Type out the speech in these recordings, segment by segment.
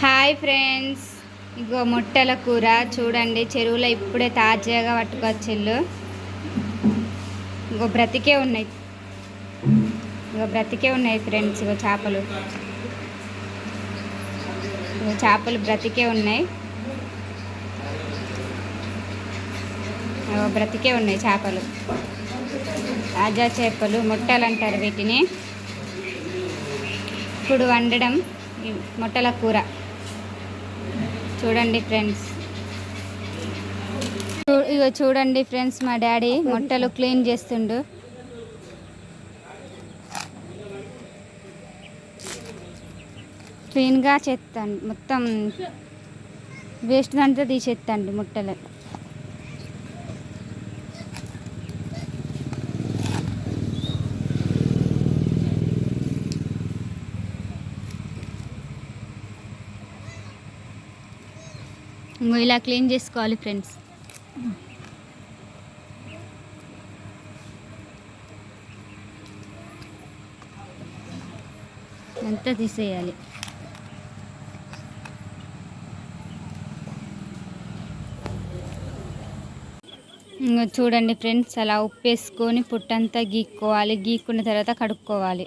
Hi friends. ఇగో ముట్టల కూర. చూడండి చెరువులో ఇప్పుడే తాజాగా పట్టుకొచ్చిళ్ళు. ఇగో బ్రతికే ఉన్నాయి. ఇగో బ్రతికే ఉన్నాయి ఫ్రెండ్స్ ఇగో చేపలు. ఇగో చేపలు బ్రతికే ఉన్నాయి. ఇగో బ్రతికే ఉన్నాయి చేపలు. తాజా చేపలు ముట్టలు అంటారు వీటిని. ఇప్పుడు వండడం. మొట్టల కూర. చూడండి ఫ్రెండ్స్. చూ- ఇగో చూడండి ఫ్రెండ్స్ మా డాడీ మొట్టలు క్లీన్ చేస్తుండు. క్లీన్గా చేస్తాండి మొత్తం వేస్ట్ అంతా తీసేస్తాండి ముట్టలు. ఇంకో ఇలా క్లీన్ చేసుకోవాలి ఫ్రెండ్స్. అంతా తీసేయాలి. ఇంకా చూడండి ఫ్రెండ్స్ అలా ఉప్పు వేసుకొని పుట్టంతా గీక్కోవాలి. గీక్కున్న తర్వాత కడుక్కోవాలి.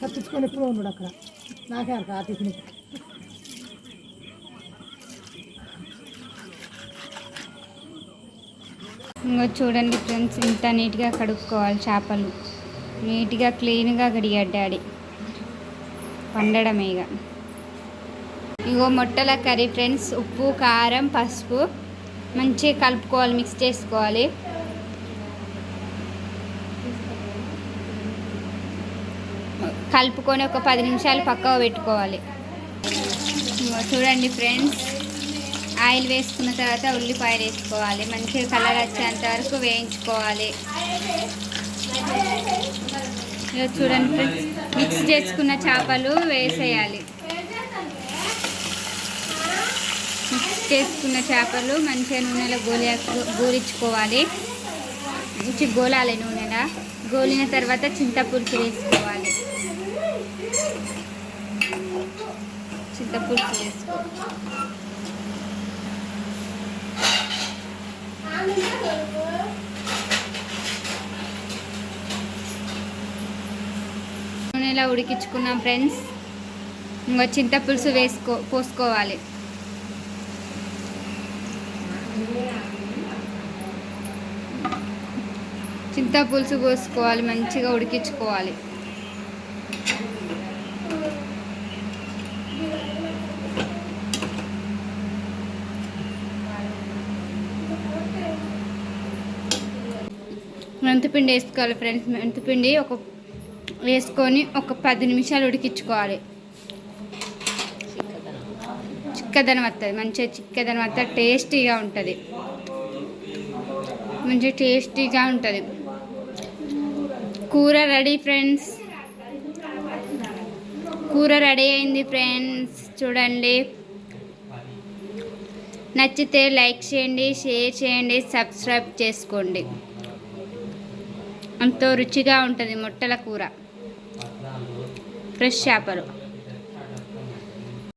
తప్పించుకొని ఎప్పుడో ఉన్నాడు అక్కడ. నాకే అక్కడ ఆ టిఫిన్ ఇంకో చూడండి ఫ్రెండ్స్ ఇంత నీట్గా కడుక్కోవాలి చేపలు. నీట్గా క్లీన్గా కడిగాడు డాడీ. వండడమే ఇక ఇగో మొట్టల కర్రీ ఫ్రెండ్స్ ఉప్పు కారం పసుపు మంచిగా కలుపుకోవాలి మిక్స్ చేసుకోవాలి. కలుపుకొని ఒక పది నిమిషాలు పక్కవ పెట్టుకోవాలి. చూడండి ఫ్రెండ్స్. ఆయిల్ వేసుకున్న తర్వాత ఉల్లిపాయలు వేసుకోవాలి. మంచిగా కలర్ వచ్చేంత వరకు వేయించుకోవాలి. చూడండి ఫ్రెండ్స్. మిక్స్ చేసుకున్న చేపలు వేసేయాలి. మిక్స్ చేసుకున్న చేపలు మంచిగా నూనెలో గోలి గోలించుకోవాలి. మంచి గోలాలి నూనెలో. గోలిన తర్వాత చింతపులుసు వేసుకోవాలి. చింతపులుసు వేసుకో నూనెలా ఉడికించుకున్నాం ఫ్రెండ్స్. ఇంకా చింతపులుసు వేసుకో పోసుకోవాలి. చింతపులుసు పోసుకోవాలి మంచిగా ఉడికించుకోవాలి. మెంతిపిండి వేసుకోవాలి ఫ్రెండ్స్. మెంతిపిండి ఒక వేసుకొని ఒక పది నిమిషాలు ఉడికించుకోవాలి. చిక్కదనం వస్తుంది మంచిగా చిక్కదనం వస్తుంది టేస్టీగా ఉంటుంది. మంచిగా టేస్టీగా ఉంటుంది. కూర రెడీ ఫ్రెండ్స్. కూర రెడీ అయింది ఫ్రెండ్స్. చూడండి. నచ్చితే లైక్ చేయండి షేర్ చేయండి సబ్స్క్రైబ్ చేసుకోండి. ఎంతో రుచిగా ఉంటుంది మొట్టల కూర. ఫ్రెష్ చేపలు.